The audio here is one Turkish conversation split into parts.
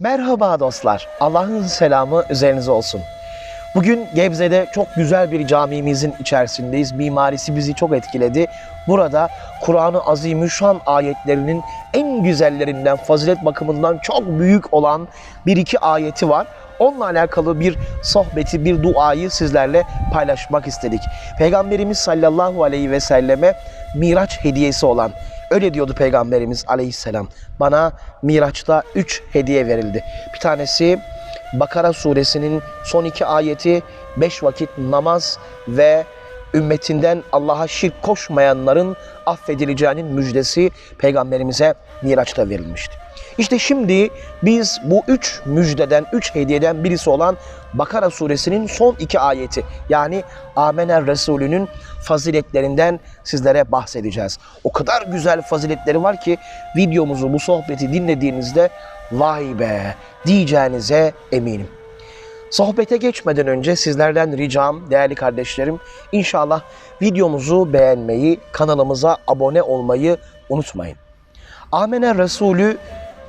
Merhaba dostlar. Allah'ın selamı üzerinize olsun. Bugün Gebze'de çok güzel bir camimizin içerisindeyiz. Mimarisi bizi çok etkiledi. Burada Kur'an-ı Azimüşşan ayetlerinin en güzellerinden, fazilet bakımından çok büyük olan bir iki ayeti var. Onunla alakalı bir sohbeti, bir duayı sizlerle paylaşmak istedik. Peygamberimiz sallallahu aleyhi ve selleme Miraç hediyesi olan Öyle diyordu Peygamberimiz aleyhisselam. Bana Miraç'ta üç hediye verildi. Bir tanesi Bakara suresinin son iki ayeti, beş vakit namaz ve ümmetinden Allah'a şirk koşmayanların affedileceğinin müjdesi Peygamberimize Miraç'ta verilmişti. İşte şimdi biz bu üç müjdeden, üç hediyeden birisi olan Bakara suresinin son iki ayeti yani Amener Resulü'nün faziletlerinden sizlere bahsedeceğiz. O kadar güzel faziletleri var ki videomuzu, bu sohbeti dinlediğinizde vay be diyeceğinize eminim. Sohbete geçmeden önce sizlerden ricam değerli kardeşlerim inşallah videomuzu beğenmeyi, kanalımıza abone olmayı unutmayın. Amener Resulü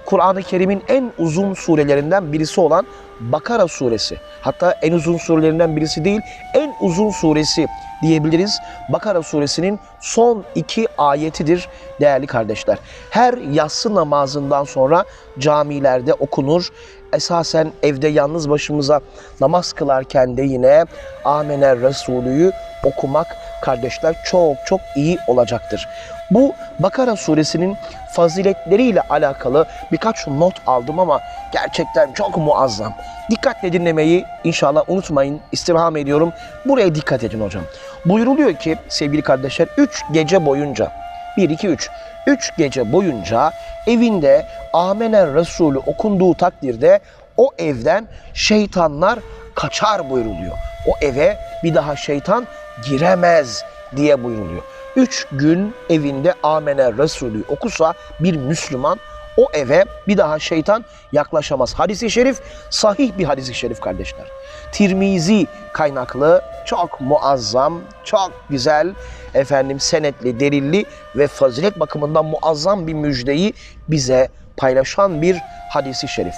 Kur'an-ı Kerim'in en uzun surelerinden birisi olan Bakara suresi. Hatta en uzun surelerinden birisi değil, en uzun suresi diyebiliriz. Bakara suresinin son iki ayetidir değerli kardeşler. Her yatsı namazından sonra camilerde okunur. Esasen evde yalnız başımıza namaz kılarken de yine Amener Resulü'yü okumak kardeşler çok çok iyi olacaktır. Bu Bakara suresinin faziletleriyle alakalı birkaç not aldım ama gerçekten çok muazzam. Dikkatle dinlemeyi inşallah unutmayın. İstirham ediyorum. Buraya dikkat edin hocam. Buyuruluyor ki sevgili kardeşler 3 gece boyunca 1 2 3 3 gece boyunca evinde Amener Resulü okunduğu takdirde o evden şeytanlar kaçar buyruluyor. O eve bir daha şeytan giremez diye buyruluyor. Üç gün evinde Amener Resulü okusa bir Müslüman o eve bir daha şeytan yaklaşamaz. Hadis-i şerif sahih bir hadis-i şerif kardeşler. Tirmizi kaynaklı çok muazzam, çok güzel, efendim senetli, delilli ve fazilet bakımından muazzam bir müjdeyi bize paylaşan bir hadisi şerif.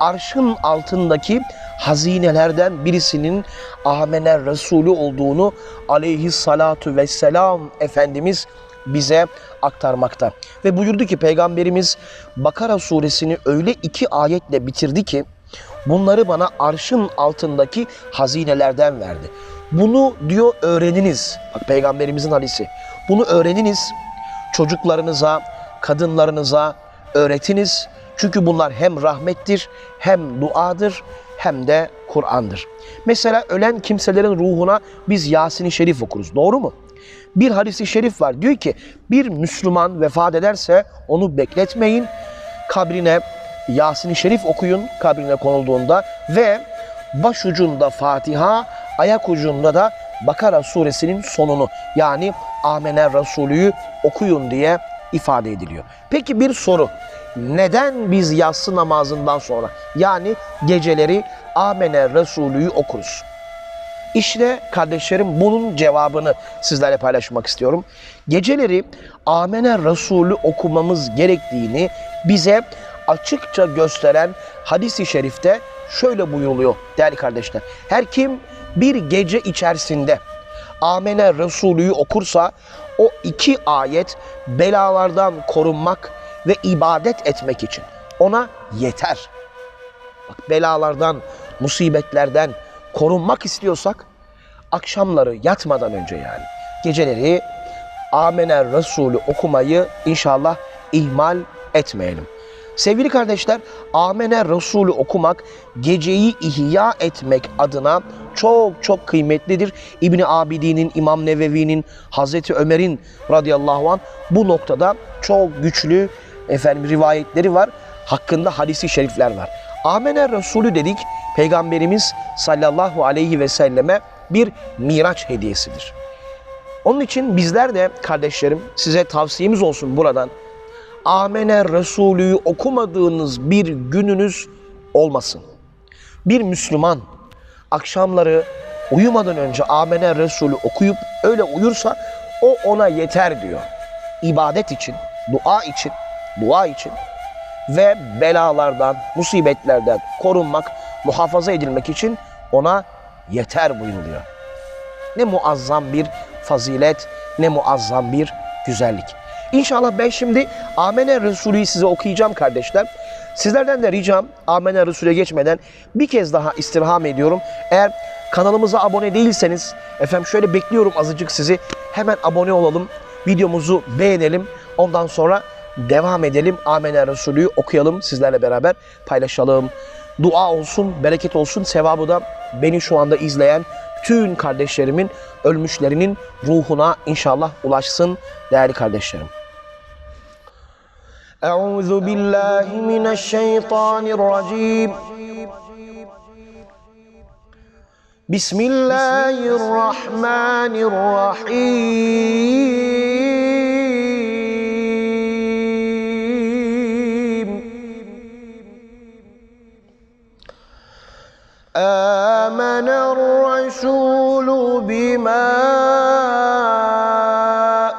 Arşın altındaki hazinelerden birisinin Amener Resulü olduğunu aleyhissalatu vesselam Efendimiz bize aktarmakta. Ve buyurdu ki Peygamberimiz Bakara suresini öyle iki ayetle bitirdi ki bunları bana arşın altındaki hazinelerden verdi. Bunu diyor öğreniniz. Bak Peygamberimizin hadisi. Bunu öğreniniz. Çocuklarınıza, kadınlarınıza öğretiniz. Çünkü bunlar hem rahmettir, hem duadır, hem de Kur'an'dır. Mesela ölen kimselerin ruhuna biz Yasin-i Şerif okuruz. Doğru mu? Bir hadisi şerif var. Diyor ki bir Müslüman vefat ederse onu bekletmeyin. Kabrine Yasin-i Şerif okuyun kabrine konulduğunda ve başucunda Fatiha, ayak ucunda da Bakara suresinin sonunu yani Amener Resulü'yü okuyun diye ifade ediliyor. Peki bir soru. Neden biz yatsı namazından sonra yani geceleri Amener Resulü'yü okuruz? İşte kardeşlerim bunun cevabını sizlerle paylaşmak istiyorum. Geceleri Amener Resulü okumamız gerektiğini bize açıkça gösteren hadisi şerifte şöyle buyuruluyor değerli kardeşler. Her kim bir gece içerisinde Amener Resulü'yü okursa o iki ayet belalardan korunmak ve ibadet etmek için ona yeter. Bak belalardan, musibetlerden korunmak istiyorsak akşamları yatmadan önce yani geceleri Amener Resulü okumayı inşallah ihmal etmeyelim. Sevgili kardeşler, Amener Resulü okumak geceyi ihya etmek adına çok çok kıymetlidir. İbni Abidin'in, İmam Nevevi'nin, Hazreti Ömer'in radıyallahu an bu noktada çok güçlü efendim rivayetleri var. Hakkında hadisi şerifler var. Amener Resulü dedik Peygamberimiz sallallahu aleyhi ve selleme bir miraç hediyesidir. Onun için bizler de kardeşlerim size tavsiyemiz olsun buradan. Amener Resulü'yü okumadığınız bir gününüz olmasın. Bir Müslüman akşamları uyumadan önce Amener Resulü okuyup öyle uyursa o ona yeter diyor. İbadet için, dua için, dua için ve belalardan, musibetlerden korunmak, muhafaza edilmek için ona yeter buyuruluyor. Ne muazzam bir fazilet, ne muazzam bir güzellik. İnşallah ben şimdi Amene Resulü'yü size okuyacağım kardeşler. Sizlerden de ricam Amene Resulü'ye geçmeden bir kez daha istirham ediyorum. Eğer kanalımıza abone değilseniz efendim şöyle bekliyorum azıcık sizi. Hemen abone olalım. Videomuzu beğenelim. Ondan sonra devam edelim. Amene Resulü'yü okuyalım sizlerle beraber paylaşalım. Dua olsun, bereket olsun. Sevabı da beni şu anda izleyen bütün kardeşlerimin, ölmüşlerinin ruhuna inşallah ulaşsın değerli kardeşlerim. Euzu billahi mineşşeytanirracim. Bismillahirrahmanirrahim. الرسول بما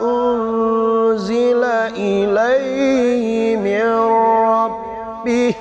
أنزل إليه من ربه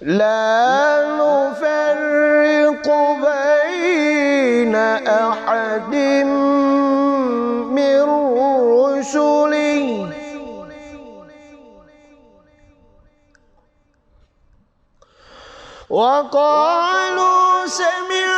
لا نفرق بين أحد من رسله. وقالوا سمعنا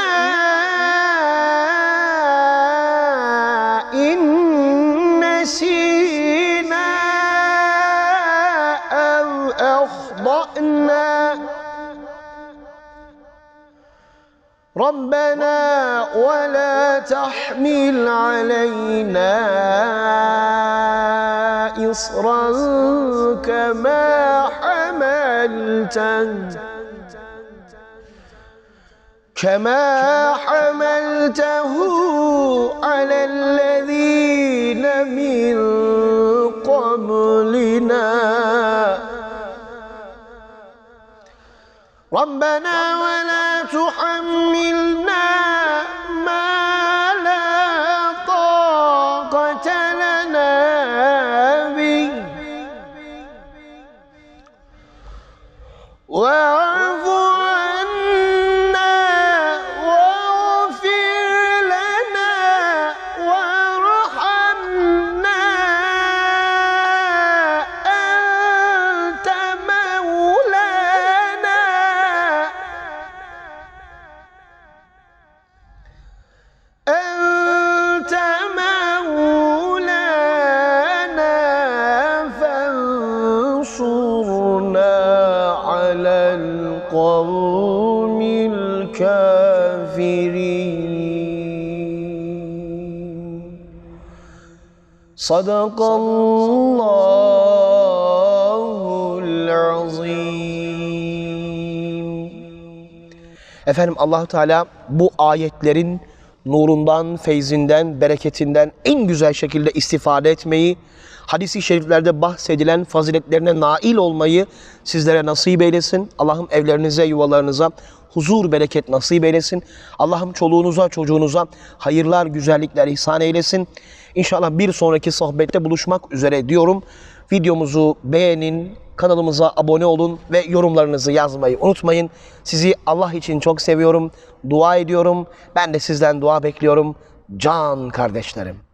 أو أخطأنا ربنا ولا تحمل علينا إصرا كما حملته كما حملته على الذين من قبلنا. ربنا ولا تحملنا على القوم الكافرين صدق الله العظيم Efendim Allahu Teala bu ayetlerin nurundan, feyzinden, bereketinden en güzel şekilde istifade etmeyi, hadisi şeriflerde bahsedilen faziletlerine nail olmayı sizlere nasip eylesin. Allah'ım evlerinize, yuvalarınıza huzur, bereket nasip eylesin. Allah'ım çoluğunuza, çocuğunuza hayırlar, güzellikler ihsan eylesin. İnşallah bir sonraki sohbette buluşmak üzere diyorum. Videomuzu beğenin, kanalımıza abone olun ve yorumlarınızı yazmayı unutmayın. Sizi Allah için çok seviyorum, dua ediyorum. Ben de sizden dua bekliyorum. Can kardeşlerim.